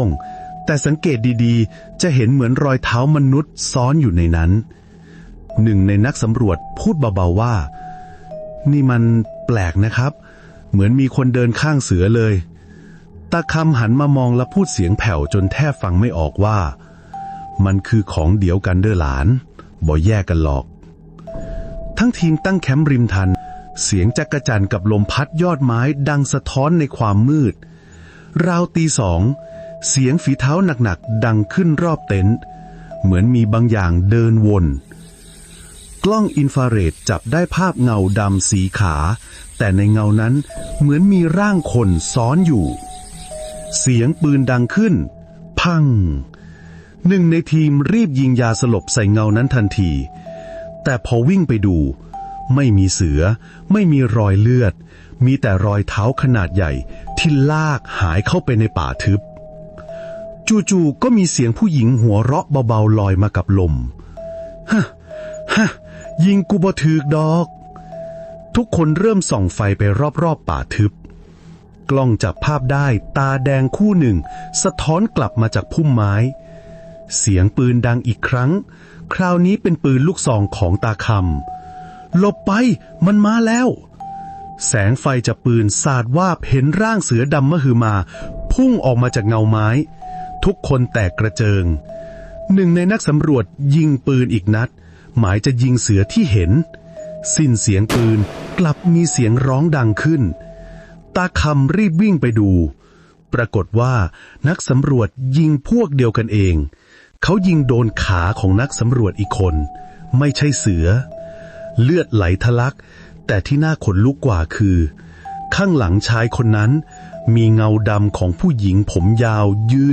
งแต่สังเกตดีๆ จะเห็นเหมือนรอยเท้ามนุษย์ซ้อนอยู่ในนั้น หนึ่งในนักสำรวจพูดเบาๆว่า นี่มันแปลกนะครับ เหมือนมีคนเดินข้างเสือเลย ตาคำหันมามองและพูดเสียงแผ่วจนแทบฟังไม่ออกว่า มันคือของเดียวกันเด้อหลาน บ่แยกกันหรอก ทั้งทีมตั้งแคมป์ริมทัน เสียงจักระจันกับลมพัดยอดไม้ดังสะท้อนในความมืด ราวตีสอง เสียงฝีเท้าหนักๆ ดังขึ้นรอบเต็นท์เหมือนมีบางอย่างเดินวน กล้องอินฟราเรดจับได้ภาพเงาดำสีขา แต่ในเงานั้นเหมือนมีร่างคนซ้อนอยู่ เสียงปืนดังขึ้น พัง หนึ่งในทีมรีบยิงยาสลบใส่เงานั้นทันที แต่พอวิ่งไปดู ไม่มีเสือ ไม่มีรอยเลือด มีแต่รอยเท้าขนาดใหญ่ที่ลากหายเข้าไปในป่าทึบ จู่ๆก็มีเสียงผู้หญิงหัวเราะเบาๆลอยมากับลมฮะฮะยิงกูบ่ถือกดอก ทุกคนเริ่มส่องไฟไปรอบๆป่าทึบ กล้องจับภาพได้ตาแดงคู่หนึ่ง สะท้อนกลับมาจากพุ่มไม้ เสียงปืนดังอีกครั้ง คราวนี้เป็นปืนลูกซองของตาคำหลบไปมันมาแล้ว แสงไฟจากปืนสาดวาบเห็นร่างเสือดำมหึมา พุ่งออกมาจากเงาไม้ ทุกคนแตกกระเจิง หนึ่งในนักสำรวจยิงปืนอีกนัด หมายจะยิงเสือที่เห็น สิ้นเสียงปืนกลับมีเสียงร้องดังขึ้น ตาคำรีบวิ่งไปดู ปรากฏว่านักสำรวจยิงพวกเดียวกันเอง เขายิงโดนขาของนักสำรวจอีกคน ไม่ใช่เสือ เลือดไหลทะลัก แต่ที่น่าขนลุกกว่าคือ ข้างหลังชายคนนั้นมีเงาดำของผู้หญิงผมยาวยืน